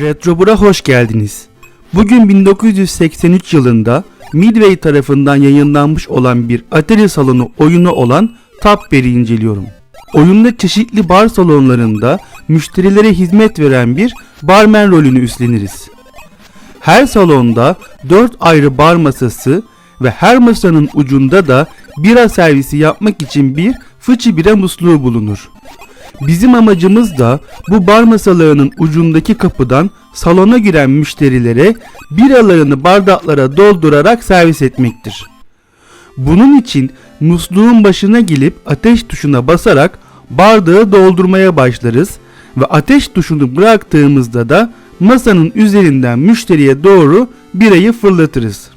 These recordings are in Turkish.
Retrobur'a hoş geldiniz. Bugün 1983 yılında Midway tarafından yayınlanmış olan bir Atari salonu oyunu olan Top Bear'i inceliyorum. Oyunda çeşitli bar salonlarında müşterilere hizmet veren bir barmen rolünü üstleniriz. Her salonda 4 ayrı bar masası ve her masanın ucunda da bira servisi yapmak için bir fıçı bira musluğu bulunur. Bizim amacımız da bu bar masalarının ucundaki kapıdan salona giren müşterilere biralarını bardaklara doldurarak servis etmektir. Bunun için musluğun başına gelip ateş tuşuna basarak bardağı doldurmaya başlarız ve ateş tuşunu bıraktığımızda da masanın üzerinden müşteriye doğru birayı fırlatırız.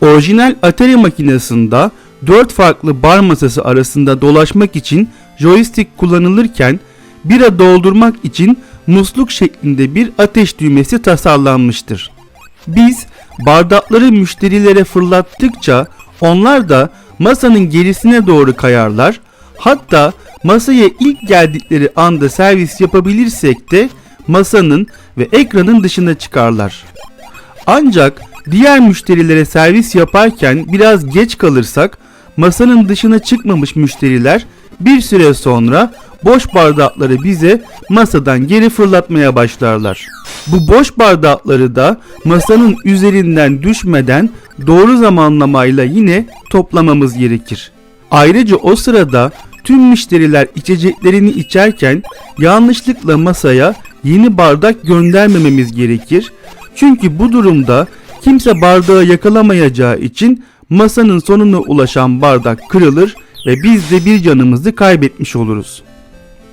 Orijinal Atari makinesinde 4 farklı bar masası arasında dolaşmak için joystick kullanılırken bira doldurmak için musluk şeklinde bir ateş düğmesi tasarlanmıştır. Biz bardakları müşterilere fırlattıkça onlar da masanın gerisine doğru kayarlar. Hatta masaya ilk geldikleri anda servis yapabilirsek de masanın ve ekranın dışına çıkarlar. Ancak diğer müşterilere servis yaparken biraz geç kalırsak masanın dışına çıkmamış müşteriler bir süre sonra boş bardakları bize masadan geri fırlatmaya başlarlar. Bu boş bardakları da masanın üzerinden düşmeden doğru zamanlamayla yine toplamamız gerekir. Ayrıca o sırada tüm müşteriler içeceklerini içerken yanlışlıkla masaya yeni bardak göndermememiz gerekir. Çünkü bu durumda kimse bardağı yakalamayacağı için masanın sonuna ulaşan bardak kırılır ve biz de bir canımızı kaybetmiş oluruz.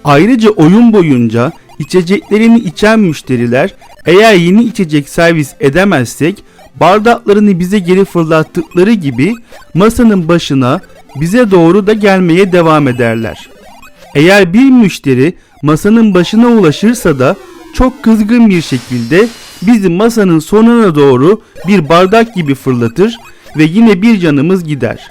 Ayrıca oyun boyunca içeceklerini içen müşteriler eğer yeni içecek servis edemezsek bardaklarını bize geri fırlattıkları gibi masanın başına bize doğru da gelmeye devam ederler. Eğer bir müşteri masanın başına ulaşırsa da çok kızgın bir şekilde bizi masanın sonuna doğru bir bardak gibi fırlatır ve yine bir canımız gider.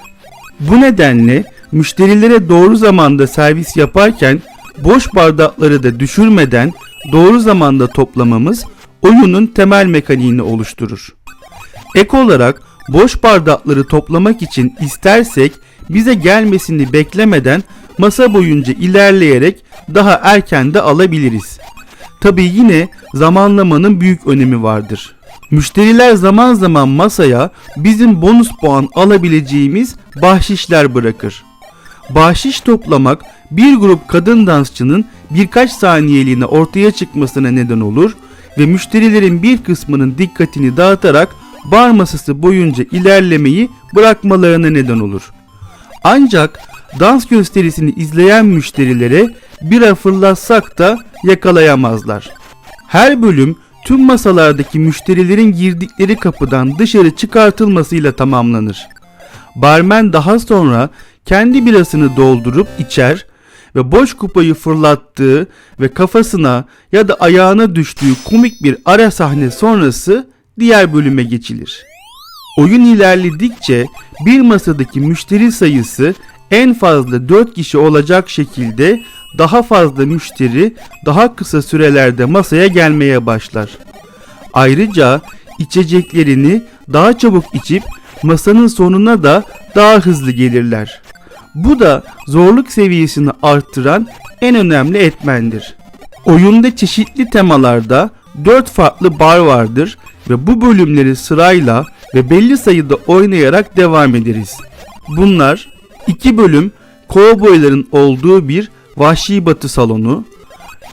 Bu nedenle müşterilere doğru zamanda servis yaparken boş bardakları da düşürmeden doğru zamanda toplamamız oyunun temel mekaniğini oluşturur. Ek olarak boş bardakları toplamak için istersek bize gelmesini beklemeden masa boyunca ilerleyerek daha erken de alabiliriz. Tabi yine zamanlamanın büyük önemi vardır. Müşteriler zaman zaman masaya bizim bonus puan alabileceğimiz bahşişler bırakır. Bahşiş toplamak bir grup kadın dansçının birkaç saniyeliğine ortaya çıkmasına neden olur ve müşterilerin bir kısmının dikkatini dağıtarak bar masası boyunca ilerlemeyi bırakmalarına neden olur. Ancak dans gösterisini izleyen müşterilere bira fırlatsak da yakalayamazlar. Her bölüm tüm masalardaki müşterilerin girdikleri kapıdan dışarı çıkartılmasıyla tamamlanır. Barmen daha sonra kendi birasını doldurup içer ve boş kupayı fırlattığı ve kafasına ya da ayağına düştüğü komik bir ara sahne sonrası diğer bölüme geçilir. Oyun ilerledikçe bir masadaki müşteri sayısı en fazla 4 kişi olacak şekilde daha fazla müşteri daha kısa sürelerde masaya gelmeye başlar. Ayrıca içeceklerini daha çabuk içip masanın sonuna da daha hızlı gelirler. Bu da zorluk seviyesini arttıran en önemli etmendir. Oyunda çeşitli temalarda 4 farklı bar vardır ve bu bölümleri sırayla ve belli sayıda oynayarak devam ederiz. Bunlar 2 bölüm kovboyların olduğu bir vahşi batı salonu,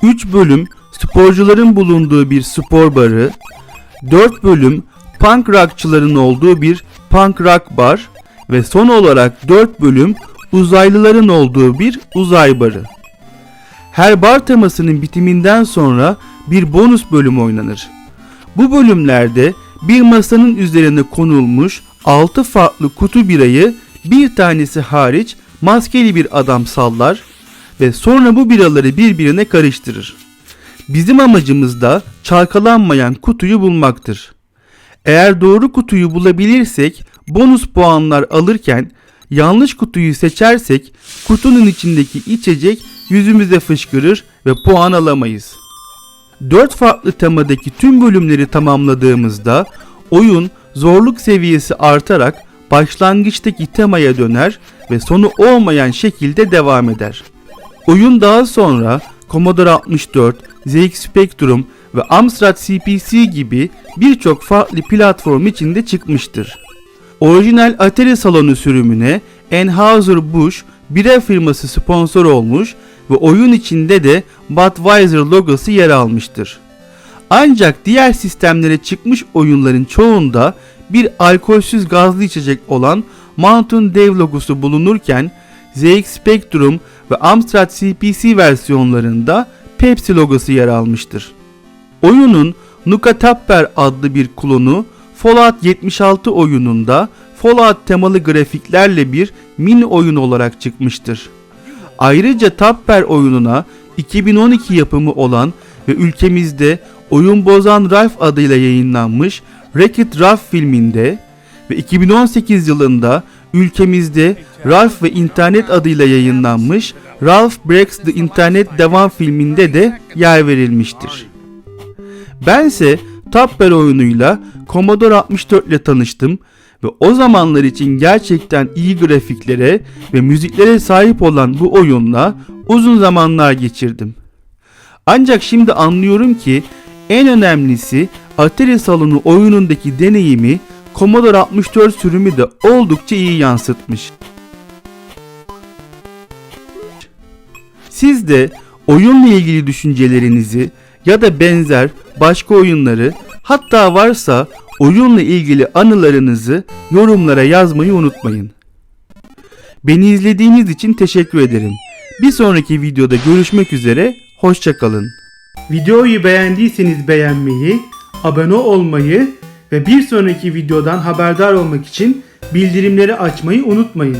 3 bölüm sporcuların bulunduğu bir spor barı, 4 bölüm punk rockçıların olduğu bir punk rock bar ve son olarak 4 bölüm uzaylıların olduğu bir uzay barı. Her bar temasının bitiminden sonra bir bonus bölüm oynanır. Bu bölümlerde bir masanın üzerine konulmuş 6 farklı kutu birayı bir tanesi hariç maskeli bir adam sallar ve sonra bu biraları birbirine karıştırır. Bizim amacımız da çalkalanmayan kutuyu bulmaktır. Eğer doğru kutuyu bulabilirsek bonus puanlar alırken yanlış kutuyu seçersek kutunun içindeki içecek yüzümüze fışkırır ve puan alamayız. 4 farklı temadaki tüm bölümleri tamamladığımızda oyun zorluk seviyesi artarak başlangıçtaki temaya döner ve sonu olmayan şekilde devam eder. Oyun daha sonra Commodore 64, ZX Spectrum ve Amstrad CPC gibi birçok farklı platform içinde çıkmıştır. Orijinal Atari salonu sürümüne Anheuser-Busch bira firması sponsor olmuş ve oyun içinde de Budweiser logosu yer almıştır. Ancak diğer sistemlere çıkmış oyunların çoğunda bir alkolsüz gazlı içecek olan Mountain Dew logosu bulunurken ZX Spectrum ve Amstrad CPC versiyonlarında Pepsi logosu yer almıştır. Oyunun Nuka Tapper adlı bir klonu Fallout 76 oyununda Fallout temalı grafiklerle bir mini oyun olarak çıkmıştır. Ayrıca Tapper oyununa 2012 yapımı olan ve ülkemizde Oyun Bozan Ralph adıyla yayınlanmış Wreck-It Ralph filminde ve 2018 yılında ülkemizde Ralph ve İnternet adıyla yayınlanmış Ralph Breaks the Internet devam filminde de yer verilmiştir. Bense Tapper oyunuyla Commodore 64 ile tanıştım ve o zamanlar için gerçekten iyi grafiklere ve müziklere sahip olan bu oyunla uzun zamanlar geçirdim. Ancak şimdi anlıyorum ki en önemlisi Atari salonu oyunundaki deneyimi Commodore 64 sürümü de oldukça iyi yansıtmış. Siz de oyunla ilgili düşüncelerinizi ya da benzer başka oyunları hatta varsa oyunla ilgili anılarınızı yorumlara yazmayı unutmayın. Beni izlediğiniz için teşekkür ederim. Bir sonraki videoda görüşmek üzere, hoşçakalın. Videoyu beğendiyseniz beğenmeyi, abone olmayı ve bir sonraki videodan haberdar olmak için bildirimleri açmayı unutmayın.